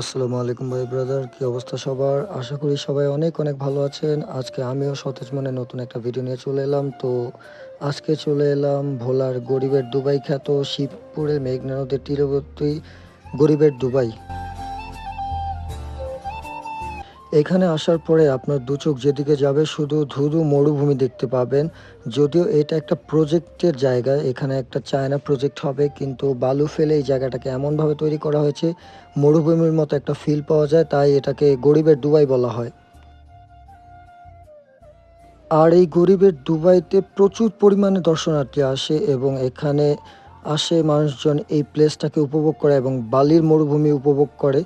আসসালামু আলাইকুম ভাই ব্রাদার, কি অবস্থা সবার? আশা করি সবাই অনেক অনেক ভালো আছেন। আজকে আমিও সতেজ মনে নতুন একটা ভিডিও নিয়ে চলে এলাম। তো আজকে চলে এলাম ভোলার গরিবের দুবাই খ্যাত শিবপুরে মেঘনা নদীর তীরবর্তী গরিবের দুবাই। এখানে আসার পরে আপনার দু চোখ যেদিকে যাবে শুধু ধুধু মরুভূমি দেখতে পাবেন। যদিও এটা একটা প্রজেক্টের জায়গা, এখানে একটা চায়না প্রজেক্ট হবে, কিন্তু বালু ফেলে এই জায়গাটাকে এমনভাবে তৈরি করা হয়েছে, মরুভূমির মতো একটা ফিল পাওয়া যায়, তাই এটাকে গরিবের দুবাই বলা হয়। আর এই গরিবের দুবাইতে প্রচুর পরিমাণে দর্শনার্থী আসে এবং এখানে আসে মানুষজন এই প্লেসটাকে উপভোগ করে এবং বালির মরুভূমি উপভোগ করে।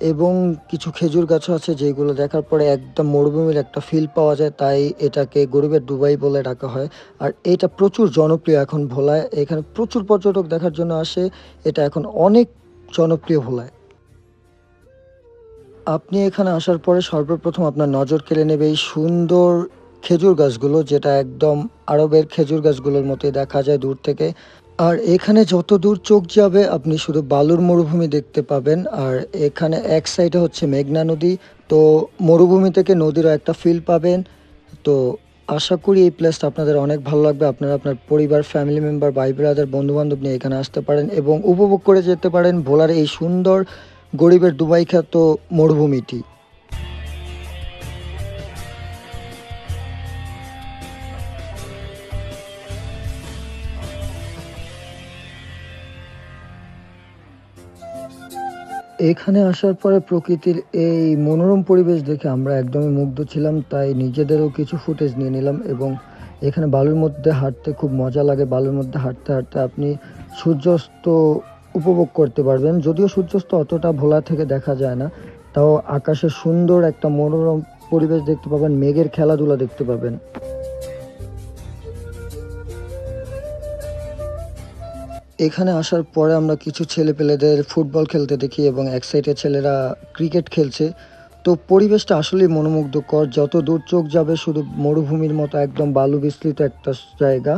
এবং কিছু খেজুর গাছও আছে যেগুলো দেখার পরে একদম মরুভূমির একটা ফিল পাওয়া যায়, তাই এটাকে গরিবের দুবাই বলে ডাকা হয়। আর এটা প্রচুর জনপ্রিয় এখন ভোলায়। এখানে প্রচুর পর্যটক দেখার জন্য আসে। এটা এখন অনেক জনপ্রিয় ভোলায়। আপনি এখানে আসার পরে সর্বপ্রথম আপনার নজর কেড়ে নেবে এই সুন্দর খেজুর গাছগুলো, যেটা একদম আরবের খেজুর গাছগুলোর মতোই দেখা যায় দূর থেকে। আর এখানে যত দূর চোখ যাবে, আপনি শুধু বালুর মরুভূমি দেখতে পাবেন। আর এখানে এক সাইডে হচ্ছে মেঘনা নদী। তো মরুভূমি থেকে নদীরও একটা ফিল পাবেন। তো আশা করি এই প্লেসটা আপনাদের অনেক ভালো লাগবে। আপনারা আপনার পরিবার ফ্যামিলি মেম্বার ভাই ব্রাদার বন্ধু বান্ধব নিয়ে এখানে আসতে পারেন এবং উপভোগ করে যেতে পারেন ভোলার এই সুন্দর গরিবের দুবাই খ্যাত মরুভূমিটি। এখানে আসার পরে প্রকৃতির এই মনোরম পরিবেশ দেখে আমরা একদমই মুগ্ধ ছিলাম, তাই নিজেদেরও কিছু ফুটেজ নিয়ে নিলাম এবং এখানে বালুর মধ্যে হাঁটতে খুব মজা লাগে। বালুর মধ্যে হাঁটতে হাঁটতে আপনি সূর্যাস্ত উপভোগ করতে পারবেন। যদিও সূর্যাস্ত অতটা ভোলা থেকে দেখা যায় না, তাও আকাশে সুন্দর একটা মনোরম পরিবেশ দেখতে পাবেন, মেঘের খেলাধুলা দেখতে পাবেন। এখানে আসার পরে আমরা কিছু ছেলে পেলেদের ফুটবল খেলতে দেখি এবং এক সাইডে ছেলেরা ক্রিকেট খেলছে। তো পরিবেশটা আসলেই মনোমুগ্ধকর। যত দূর চোখ যাবে, শুধু মরুভূমির মতো একদম বালু বিস্তৃত একটা জায়গা।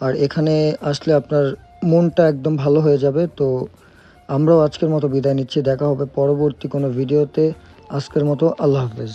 আর এখানে আসলে আপনার মনটা একদম ভালো হয়ে যাবে। তো আমরাও আজকের মতো বিদায় নিচ্ছি। দেখা হবে পরবর্তী কোনো ভিডিওতে। আজকের মতো আল্লাহ হাফেজ।